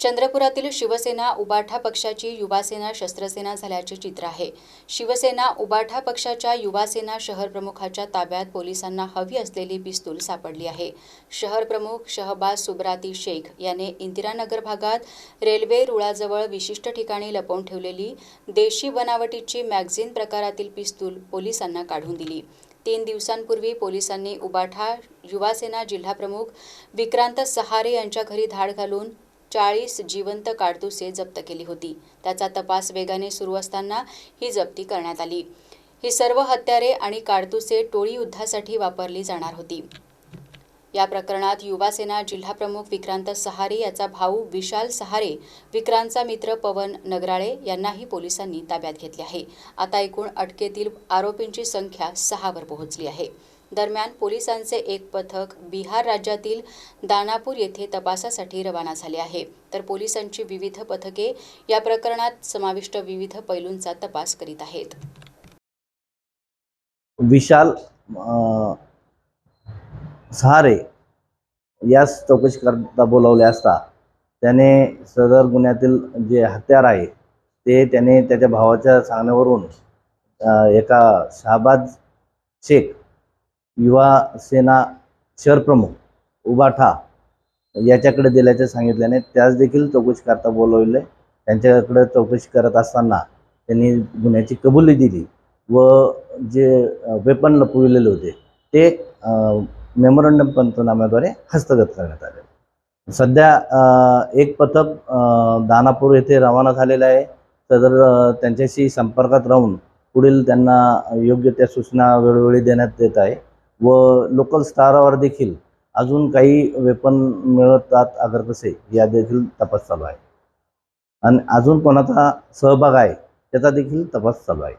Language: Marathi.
चंद्रपुरातील शिवसेना उबाठा पक्षाची युवासेना शस्त्रसेना झाल्याचे चित्र आहे. शिवसेना उबाठा पक्षाच्या युवासेना शहर प्रमुखाच्या ताब्यात पोलिसांना हवी असलेली पिस्तूल सापडली आहे. शहर प्रमुख शहबाज सुब्राती शेख याने इंदिरानगर भागात रेल्वे रुळाजवळ विशिष्ट ठिकाणी लपवून ठेवलेली देशी बनावटीची मॅगझिन प्रकारातील पिस्तूल पोलिसांना काढून दिली. तीन दिवसांपूर्वी पोलिसांनी उबाठा युवासेना जिल्हाप्रमुख विक्रांत सहारे यांच्या घरी धाड घालून चाळीस जिवंत काडतुसे जप्त केली होती. त्याचा तपास वेगाने सुरू असताना ही जप्ती करण्यात आली. ही सर्व हत्यारे आणि काडतुसे टोळी युद्धासाठी वापरली जाणार होती. या प्रकरणात युवासेना जिल्हाप्रमुख विक्रांत सहारे याचा भाऊ विशाल सहारे विक्रांतचा मित्र पवन नगराळे यांनाही पोलिसांनी ताब्यात घेतले आहे. आता एकूण अटकेतील आरोपींची संख्या सहावर पोहोचली आहे. दरम्यान पोलिसांचे एक पथक बिहार राज्यातील दानापूर येथे तपासासाठी रवाना झाले आहे. तर पोलिसांची विविध पथके या प्रकरणात समाविष्ट विविध पैलूंचा तपास करीत आहेत. विशाल सहारे यास चौकशी करता बोलावले असता त्याने सदर गुन्ह्यातील जे हत्यार आहे ते त्याने त्याच्या भावाच्या सांगण्यावरून एका शहाबाज शेख युवा सेना शहरप्रमुख उबाठा याच्याकडे दिल्याचे सांगितल्याने त्यास देखील चौकशी करता बोलवले. त्यांच्याकडे चौकशी करत असताना त्यांनी गुन्ह्याची कबुली दिली व जे वेपन लपविलेले होते ते मेमोरंडम पंचनाम्याद्वारे हस्तगत करण्यात आले. सध्या एक पथक दानापूर येथे रवाना झालेलं आहे. तर त्यांच्याशी संपर्कात राहून पुढील त्यांना योग्य त्या सूचना वेळोवेळी देण्यात येत आहे. व लोकल स्तरावर देखील अजून काही वेपन मिळतात अगर कसे या देखील तपास चालू आहे. आणि अजून कोणाचा सहभाग आहे त्याचा देखील तपास चालू आहे.